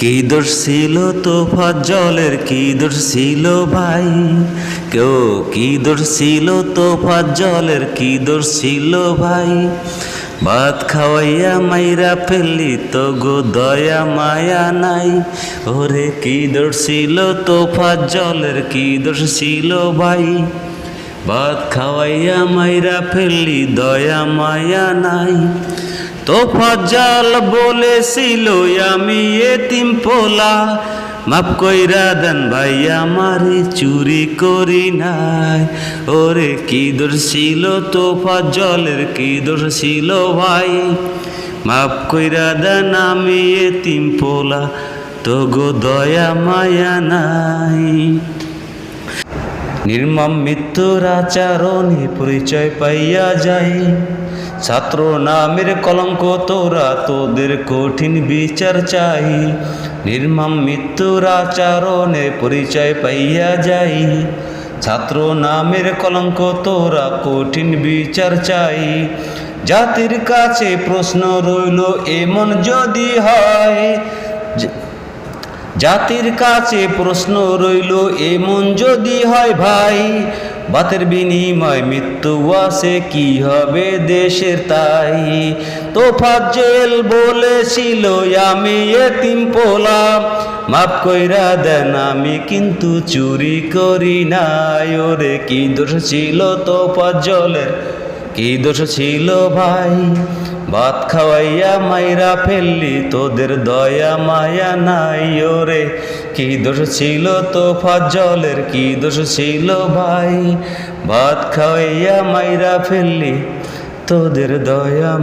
কি দোষ ছিল তো জলের? কি দোষ ছিল ভাই? কেউ কি দোষ ছিল তো জলের? কি দোষ ছিল ভাই? ভাত খাওয়াইয়া মাইরা ফেললি তো গো দয়া মায়া নাই। ওরে কি দোষ ছিল তো জলের? কি দোষ ছিল ভাই? ভাত খাওয়াইয়া মাইরা ফেললি, দয়া মায়া নাই। তো ফজল বলেছিল, আমি এতিম পোলা। মাপ কইরা দেন ভাই, আমারে চুরি করি নাই। ওরে কি দোষ ছিল তো ফজলের, কি দোষ ছিল ভাই? মাপ কইরা দেন, আমি এতিম পোলা তো গো দয়া মায়া নাই। নির্মম মৃত্যুর আচরণে পরিচয় পাইয়া যাই। ছাত্র নামের কলঙ্ক, তোরা তোদের কঠিন বিচার চাই। নির্মম মৃত্যুর আচরণে পরিচয় পাইয়া যাই। ছাত্র নামের কলঙ্ক, তোরা কঠিন বিচার চাই। জাতির কাছে প্রশ্ন রইল, এমন যদি হয় জাতির কাছে প্রশ্ন রইল, এমন যদি হয় ভাই? বাতের বিনিময় মৃত্যু আসে, কি হবে দেশের তাই? তো ফাজেল বলেছিল, আমি এতিম পোলাম মাফ কইরা দেন, আমি কিন্তু চুরি করি নাই। ওরে, কি দোষ ছিল তো ফাজলের কি দোষ ছিল ভাই? ভাত খাওয়াইয়া মাইরা ফেললি, তোদের দয়া মায়া নাই ওরে। কি দোষ ছিল তো জলের, কি দোষ ছিল ভাই? ভাত খাওয়াইয়া মাইরা ফেললি, তোদের দয়া